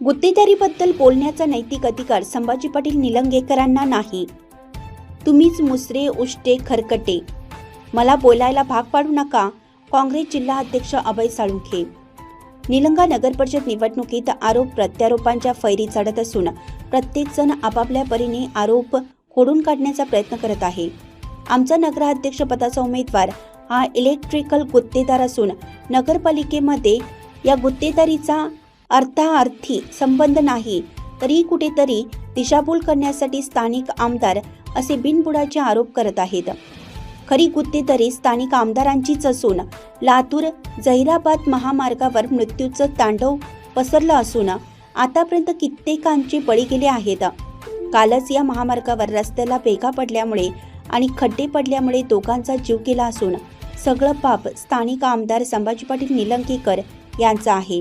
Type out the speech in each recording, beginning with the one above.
गुत्तेदारीबद्दल बोलण्याचा नैतिक अधिकार संभाजी पाटील निलंगेकरांना नाही. तुम्हीच मुसरे उष्टे खरकटे. मला बोलायला भाग पाडू नका काँग्रेस जिल्हा अध्यक्ष अभय साळुंखे. निलंगा नगरपरिषद निवडणुकीत आरोप प्रत्यारोपांच्या फैरी चढत असून प्रत्येकजण आपापल्या परीने आरोप खोडून काढण्याचा प्रयत्न करत आहे. आमचा नगराध्यक्षपदाचा उमेदवार हा इलेक्ट्रिकल गुत्तेदार असून नगरपालिकेमध्ये या गुत्तेदारीचा अर्थाअर्थी संबंध नाही. तरी कुठेतरी दिशाभूल करण्यासाठी स्थानिक आमदार असे बिनबुडाचे आरोप करत आहेत. खरी गुत्तेदारी स्थानिक आमदारांचीच असून लातूर जहिराबाद महामार्गावर मृत्यूचं तांडव पसरलं असून आतापर्यंत कित्येकांचे बळी गेले आहेत. कालच या महामार्गावर रस्त्याला भेगा पडल्यामुळे आणि खड्डे पडल्यामुळे दोघांचा जीव गेला असून सगळं पाप स्थानिक आमदार संभाजी पाटील निलंगेकर यांचा आहे.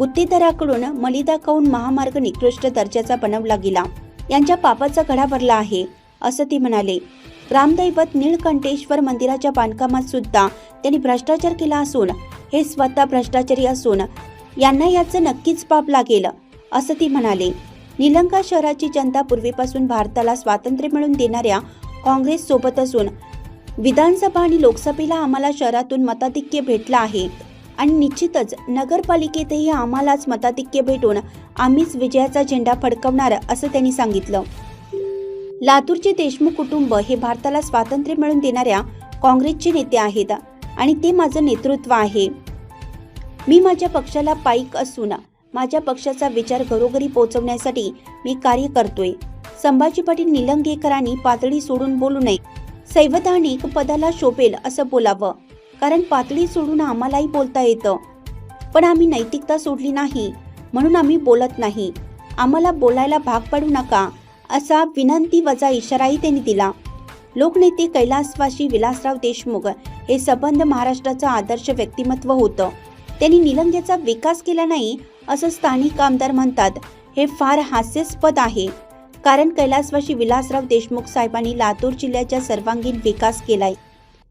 गुत्तेदाराकडून मलिदा कौन महामार्ग निकृष्ट दर्जाचा बनवला गेला. यांच्या पापाचा घडा भरला आहे असं ते म्हणाले. ग्रामदैवत नीळकंठेश्वर मंदिराच्या बांधकामात सुद्धा त्यांनी भ्रष्टाचार केला असून हे स्वतः भ्रष्टाचारी असून यांना याचं नक्कीच पाप लागेल असं ती म्हणाले. निलंका शहराची जनता पूर्वीपासून भारताला स्वातंत्र्य मिळवून देणाऱ्या काँग्रेस सोबत असून विधानसभा आणि लोकसभेला आम्हाला शहरातून मताधिक्य भेटला आहे. आणि निश्चितच नगरपालिकेतही आम्हालाच मताधिक्य भेटून आम्हीच विजयाचा झेंडा फडकवणार असं त्यांनी सांगितलं. लातूरचे देशमुख कुटुंब हे भारताला स्वातंत्र्य मिळवून देणाऱ्या काँग्रेसचे नेते आहेत आणि ते माझं नेतृत्व आहे. मी माझ्या पक्षाला पाईक असून माझ्या पक्षाचा विचार घरोघरी पोहोचवण्यासाठी मी कार्य करतोय. संभाजी पाटील निलंगेकरांनी पातळी सोडून बोलू नये. सैवधानिक पदाला शोभेल असं बोलावं. कारण पातळी सोडून आम्हालाही बोलता येतं. पण आम्ही नैतिकता सोडली नाही म्हणून आम्ही बोलत नाही. आम्हाला बोलायला भाग पाडू नका असा विनंती वजा इशाराही त्यांनी दिला. लोकनेते कैलासवासी विलासराव देशमुख हे संबंध महाराष्ट्राचं आदर्श व्यक्तिमत्व होतं. त्यांनी निलंग्याचा विकास केला नाही असं स्थानिक आमदार म्हणतात. हे फार हास्यास्पद आहे. कारण कैलासवासी विलासराव देशमुख साहेबांनी लातूर जिल्ह्याचा सर्वांगीण विकास केलाय.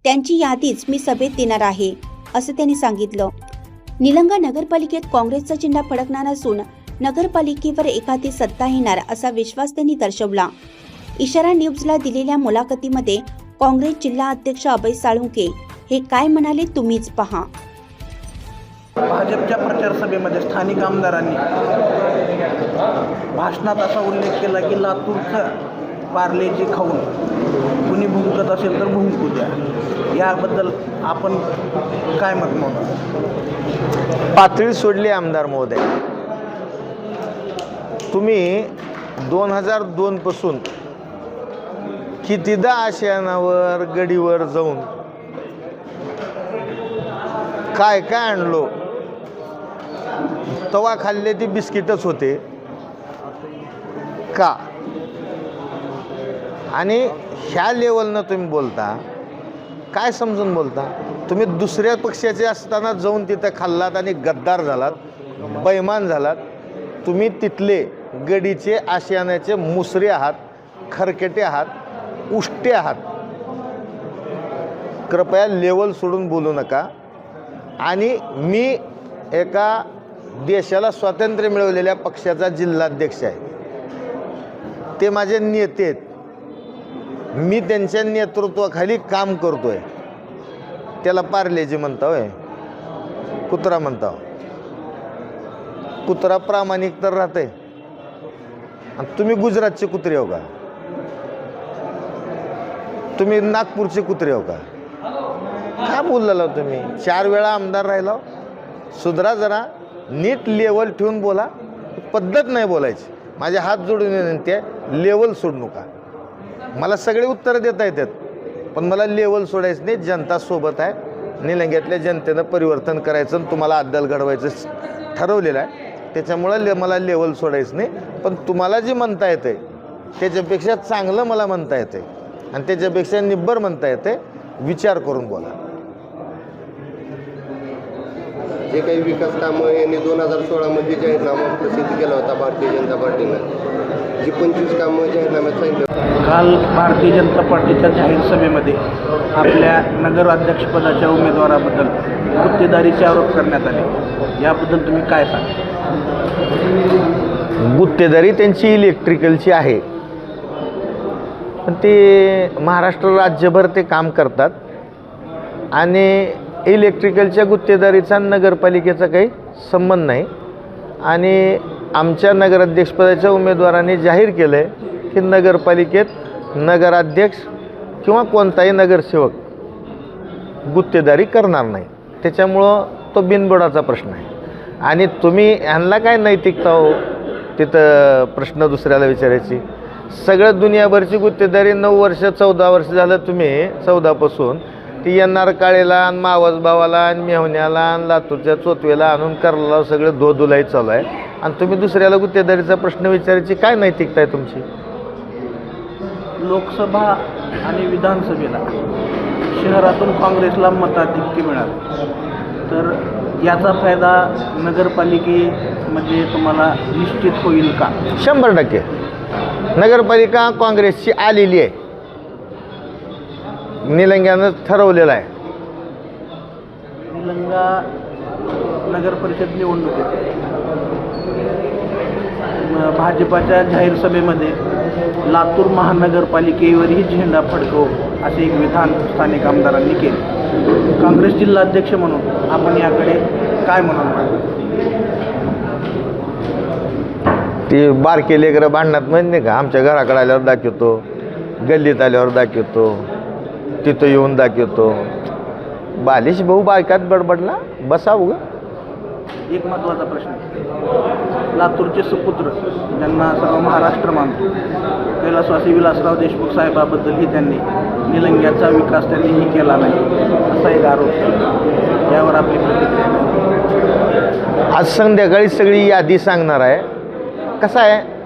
त्यांची यादीच मी सभेत देणार आहे असं त्यांनी सांगितलं. निलंगा नगरपालिकेत काँग्रेसचा झेंडा फडकणार असून नगरपालिकेवर एखादी सत्ता येणार असा विश्वास त्यांनी दर्शवला. इशारा न्यूजला दिलेल्या मुलाखतीमध्ये काँग्रेस जिल्हा अध्यक्ष अभय साळुंके हे काय म्हणाले तुम्हीच पहा. भाजपच्या प्रचार सभेमध्ये स्थानिक आमदारांनी भाषणात असा उल्लेख केला की लातूरचं पार्लेजी खाऊन कुणी भुंकत असेल तर भुंकू द्या. याबद्दल आपण काय मत नव्हतं पातळी सोडली आमदार महोदय. तुम्ही दोन हजार दोनपासून कितीदा आशियानावर गडीवर जाऊन काय काय आणलो? तवा खाल्ले ती बिस्किटच होते. का? आणि ह्या लेवलनं तुम्ही बोलता काय समजून बोलता? तुम्ही दुसऱ्या पक्षाचे असताना जाऊन तिथं खाल्लात आणि गद्दार झालात बैमान झालात. तुम्ही तिथले गडीचे आशियानाचे मुसरे आहात खरकेटे आहात उष्टे आहात. कृपया लेवल सोडून बोलू नका. आणि मी एका देशाला स्वातंत्र्य मिळवलेल्या पक्षाचा जिल्हाध्यक्ष आहे. ते माझे नेते आहेत. मी त्यांच्या नेतृत्वाखाली काम करतोय. त्याला पार्लेजी म्हणता होय कुत्रा म्हणता कुत्रा प्रामाणिक तर राहते आणि तुम्ही गुजरातचे कुत्रे हो का? तुम्ही नागपूरचे कुत्रे हो का? काय बोललेला तुम्ही? चार वेळा आमदार राहिला हो. सुधरा जरा नीट लेवल ठेवून बोला. पद्धत नाही बोलायची. माझे हात जोडून विनंती आहे लेवल सोडू नका. मला सगळे उत्तरं देता येतात. पण मला लेवल सोडायचं नाही जनता सोबत आहे. निलंग्यातल्या जनतेनं परिवर्तन करायचं आणि तुम्हाला अद्दल घडवायचं ठरवलेलं आहे. त्याच्यामुळं ले मला लेवल सोडायचं नाही. पण तुम्हाला जे म्हणता येतं त्याच्यापेक्षा चांगलं मला म्हणता येते आणि त्याच्यापेक्षा निब्बर म्हणता येते विचार करून बोला. जे काही विकास कामं यांनी दोन हजार सोळामध्ये जाहीरनामा प्रसिद्ध केला होता भारतीय जनता पार्टीनं. जी पंचवीस कामं जाहीरनाम्यात सांगितलं. काल भारतीय जनता पार्टीच्या जाहीर सभेमध्ये आपल्या नगराध्यक्षपदाच्या उमेदवाराबद्दल गुत्तेदारीचे आरोप करण्यात आले. याबद्दल तुम्ही काय सांगा गुत्तेदारी त्यांची इलेक्ट्रिकलची आहे. पण ते महाराष्ट्र राज्यभर ते काम करतात. आणि इलेक्ट्रिकलच्या गुत्तेदारीचा नगरपालिकेचा काही संबंध नाही. आणि आमच्या नगराध्यक्षपदाच्या उमेदवारांनी जाहीर केलं आहे की नगरपालिकेत नगराध्यक्ष किंवा कोणताही नगरसेवक गुत्तेदारी करणार नाही. त्याच्यामुळं तो बिनबुडाचा प्रश्न आहे. आणि तुम्ही ह्यांना काय नैतिकता हो? तिथं प्रश्न दुसऱ्याला विचारायची. सगळं दुनियाभरची गुत्तेदारी नऊ वर्ष चौदा वर्ष झालं तुम्ही चौदापासून ती येणार काळेला आणि मावस भावाला आणि मेहण्याला आणि लातूरच्या चोतवेला आणून करला सगळं धोधुलाई चालू आहे. आणि तुम्ही दुसऱ्याला गुत्तेदारीचा प्रश्न विचारायची काय नैतिकता आहे तुमची? लोकसभा आणि विधानसभेला शहरातून काँग्रेसला मताधिक्य मिळालं. तर याचा फायदा नगरपालिकेमध्ये तुम्हाला निश्चित होईल का? शंभर टक्के. नगरपालिका काँग्रेसची आलेली आहे. निलंग्यानं ठरवलेलं आहे. निलंगा नगरपरिषद निवडणुकीत. भाजपाच्या जाहीर सभेमध्ये लातूर महानगरपालिकेवरही झेंडा फडकवू असे एक विधान स्थानिक आमदारांनी केले. काँग्रेस जिल्हाध्यक्ष म्हणून आपण याकडे काय म्हणाल ते बारके लेकरं भांडणात म्हणजे नाही का? आमच्या घराकडे आल्यावर दाखवतो गल्लीत आल्यावर दाखवतो तिथं येऊन दाखवतो. बालिश भाऊ बायकात बडबडला बसा उगा. एक महत्त्वाचा प्रश्न. लातूरचे सुपुत्र ज्यांना सर्व महाराष्ट्र मानतो. कैलासवासी विलासराव देशमुख साहेबाबद्दलही त्यांनी निलंग्याचा विकास त्यांनीही केला नाही असा एक आरोप. यावर आपली प्रतिक्रिया? आज संध्याकाळी सगळी यादी सांगणार आहे. कसं आहे?